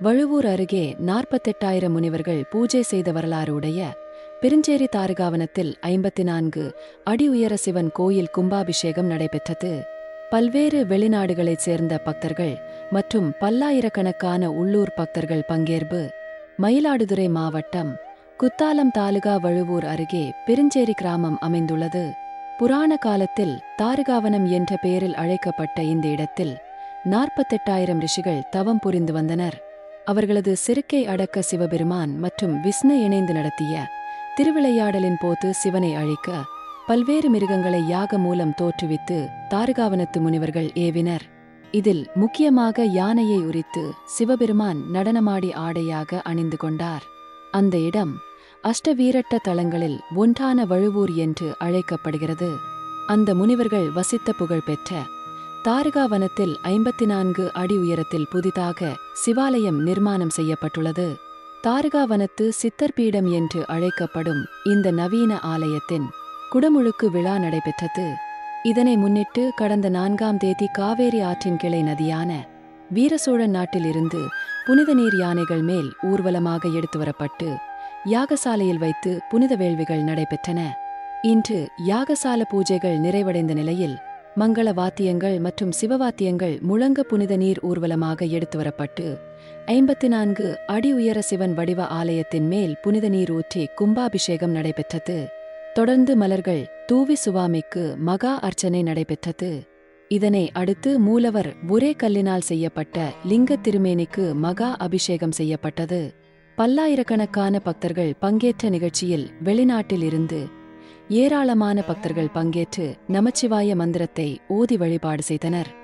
வழுவூர் அருகே நாற்பத்தெட்டாயிரம் முனிவர்கள் பூஜை செய்த வரலாறு உடைய பெருஞ்சேரி தாருகாவனத்தில் ஐம்பத்தி நான்கு அடி உயர சிவன் கோயில் கும்பாபிஷேகம் நடைபெற்றது. பல்வேறு வெளிநாடுகளைச் சேர்ந்த பக்தர்கள் மற்றும் பல்லாயிரக்கணக்கான உள்ளூர் பக்தர்கள் பங்கேற்பு. மயிலாடுதுறை மாவட்டம் குத்தாலம் தாலுகா வழுவூர் அருகே பெருஞ்சேரி கிராமம் அமைந்துள்ளது. புராண காலத்தில் தாரகாவனம் என்ற பெயரில் அழைக்கப்பட்ட இந்த இடத்தில் நாற்பத்தெட்டாயிரம் ரிஷிகள் தவம் புரிந்து வந்தனர். அவர்களது சிறுக்கை அடக்க சிவபெருமான் மற்றும் விஷ்ணு இணைந்து நடத்திய திருவிளையாடலின் போது சிவனை அழிக்க பல்வேறு மிருகங்களை யாக மூலம் தோற்றுவித்து தாரகாவனத்து முனிவர்கள் ஏவினர். இதில் முக்கியமாக யானையை உரித்து சிவபெருமான் நடனமாடி ஆடையாக அணிந்து கொண்டார். அந்த இடம் அஷ்டவீரட்ட தலங்களில் ஒன்றான வழுவூர் என்று அழைக்கப்படுகிறது. அந்த முனிவர்கள் வசித்த புகழ்பெற்ற தாரகாவனத்தில் ஐம்பத்தி நான்கு அடி உயரத்தில் புதிதாக சிவாலயம் நிர்மாணம் செய்யப்பட்டுள்ளது. தாருகாவனத்து சித்தர் பீடம் என்று அழைக்கப்படும் இந்த நவீன ஆலயத்தின் குடமுழுக்கு விழா நடைபெற்றது. இதனை முன்னிட்டு கடந்த நான்காம் தேதி காவேரி ஆற்றின் கிளை நதியான வீரசோழன் நாட்டிலிருந்து புனித நீர் யானைகள் மேல் ஊர்வலமாக எடுத்து வரப்பட்டு யாகசாலையில் வைத்து புனித வேள்விகள் நடைபெற்றன. இன்று யாகசால பூஜைகள் நிறைவடைந்த நிலையில் மங்கள வாத்தியங்கள் மற்றும் சிவவாத்தியங்கள் முழங்க புனித நீர் ஊர்வலமாக எடுத்து வரப்பட்டு ஐம்பத்தி நான்கு அடி உயர சிவன் வடிவ ஆலயத்தின் மேல் புனித நீர் ஊற்றி கும்பாபிஷேகம் நடைபெற்றது. தொடர்ந்து மலர்கள் தூவி சுவாமிக்கு மகா அர்ச்சனை நடைபெற்றது. இதனை அடுத்து மூலவர் ஒரே கல்லினால் செய்யப்பட்ட லிங்க திருமேனிக்கு மகா அபிஷேகம் செய்யப்பட்டது. பல்லாயிரக்கணக்கான பக்தர்கள் பங்கேற்ற நிகழ்ச்சியில் வெளிநாட்டில் இருந்து ஏராளமான பக்தர்கள் பங்கேற்று நமச்சிவாய மந்திரத்தை ஓதி வழிபாடு செய்தனர்.